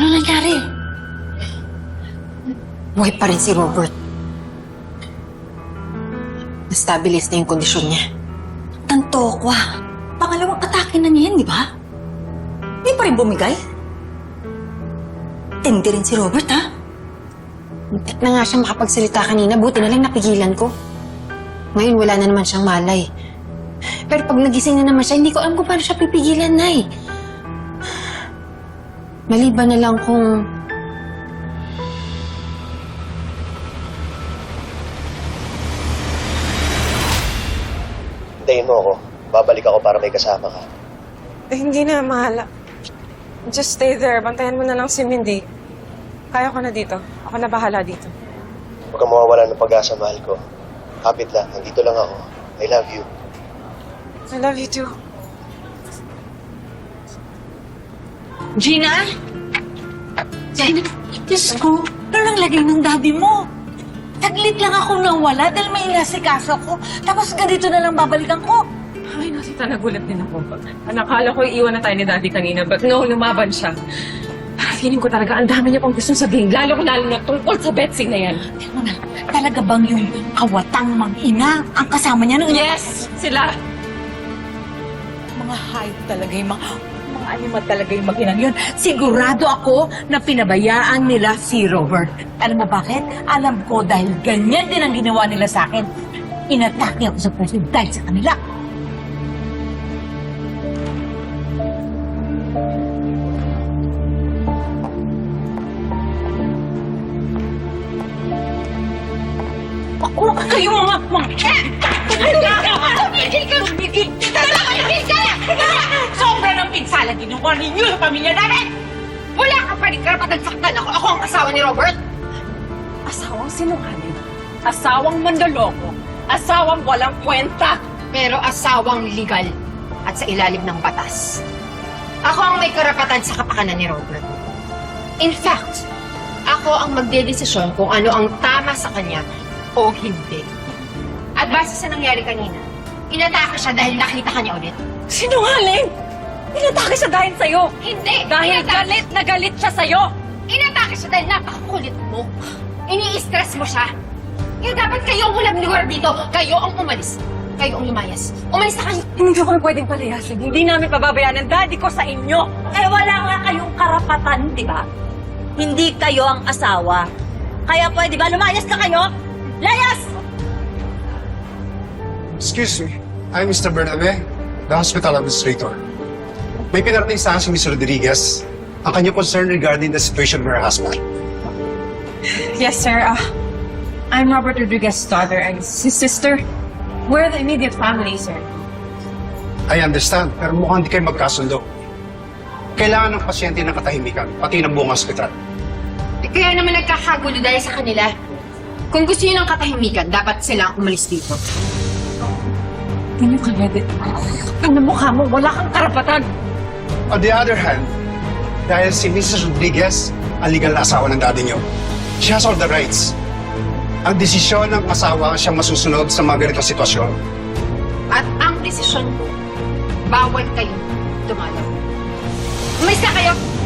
Ano nangyari? Buhay pa rin si Robert. Nastabilis na yung kondisyon niya. Tanto ko ah. Pangalawang atake na niya yan, di ba? Di pa rin bumigay? Tindi rin si Robert, ha? Muntik na nga siya makapagsalita kanina, buti na lang napigilan ko. Ngayon wala na naman siyang malay. Pero pag nagising na naman siya, hindi ko alam kung paano siya pipigilan, Nay. Maliban na lang kung Hintayin mo ako. Babalik ako para may kasama ka. Eh, hindi na, mahal. Just stay there. Bantayan mo na lang si Mindy. Kaya ko na dito. Ako na bahala dito. Huwag kang mawawala ng pag-asa, mahal ko. Kapit lang. Nandito lang ako. I love you. I love you too. Gina? Gina, Diyos ko, ano nang lagay ng daddy mo? Taglit lang ako nawala dahil may inasikaso ko. Tapos ganito na lang babalikan ko. Ay, nasita, nagulat din ako. Nakala ko iiwan na tayo ni Daddy kanina, but no, lumaban siya. Feeling ko talaga ang dami niya pang gustong sabihin, lalo lalo na tungkol sa Betsy na yan. Tingnan mo na, talaga bang yung kawatang mag-ina ang kasama niya nung Yes! Sila! Mga hayop talaga yung mga animal talaga yung mag-inang yun. Sigurado ako na pinabayaan nila si Robert. Alam mo bakit? Alam ko dahil ganyan din ang ginawa nila sa akin. Inatake ako sa puso dahil sa kanila. Ako, kayo mga, mga, Tumigil ka! Tumigil! Tumigil ka! Sobra ng pinsala ginawa ninyo sa pamilya namin! Wala ka pa rin karapatan saktan ako. Ako ang asawa ni Robert. Asawang sinungaling. Asawang mandaloko. Asawang walang kwenta. Pero asawang legal at sa ilalim ng batas. Ako ang may karapatan sa kapakanan ni Robert. In fact, ako ang magdedesisyon kung ano ang tama sa kanya o hindi. At base sa nangyari kanina, inatake siya dahil nakita ka niya ulit. Sinungaling! Inatake siya dahil sa'yo. Hindi! Dahil Inatake- galit na galit siya sa'yo. Inatake siya dahil napakakulit mo. Ini-stress mo siya. Kaya dapat kayo ang walang lugar dito. Kayo ang umalis. Kayo ang lumayas. Umalis na kayo. Hindi ko pwedeng palayasin. Hindi namin pababayaan ang daddy ko sa inyo. Eh wala nga kayong karapatan, di ba? Hindi kayo ang asawa. Kaya pwede ba lumayas na kayo? Layas! Excuse me. I'm Mr. Bernabe, the hospital administrator. May pinarating sa akin si Mr. Rodriguez ang kanyang concern regarding the situation with her husband. Yes, sir. Uh, I'm Robert Rodriguez's daughter and his sister. We're the immediate family, sir. I understand, pero mukhang hindi kayo magkasundo. Kailangan ng pasyente ng katahimikan, pati ng buong hospital. Eh, Kaya naman nagkakagulo dahil sa kanila. Kung gusto niyo ng katahimikan, dapat sila ang umalis dito. Hindi ka ready. Ang mukha mo, wala kang karapatan. On the other hand, dahil si Mrs. Rodriguez ang legal na asawa ng daddy niyo, she has all the rights. Ang desisyon ng asawa siyang masusunod sa mga ganitong sitwasyon. At ang desisyon ko, bawal kayo dumalaw. Umalis na kayo!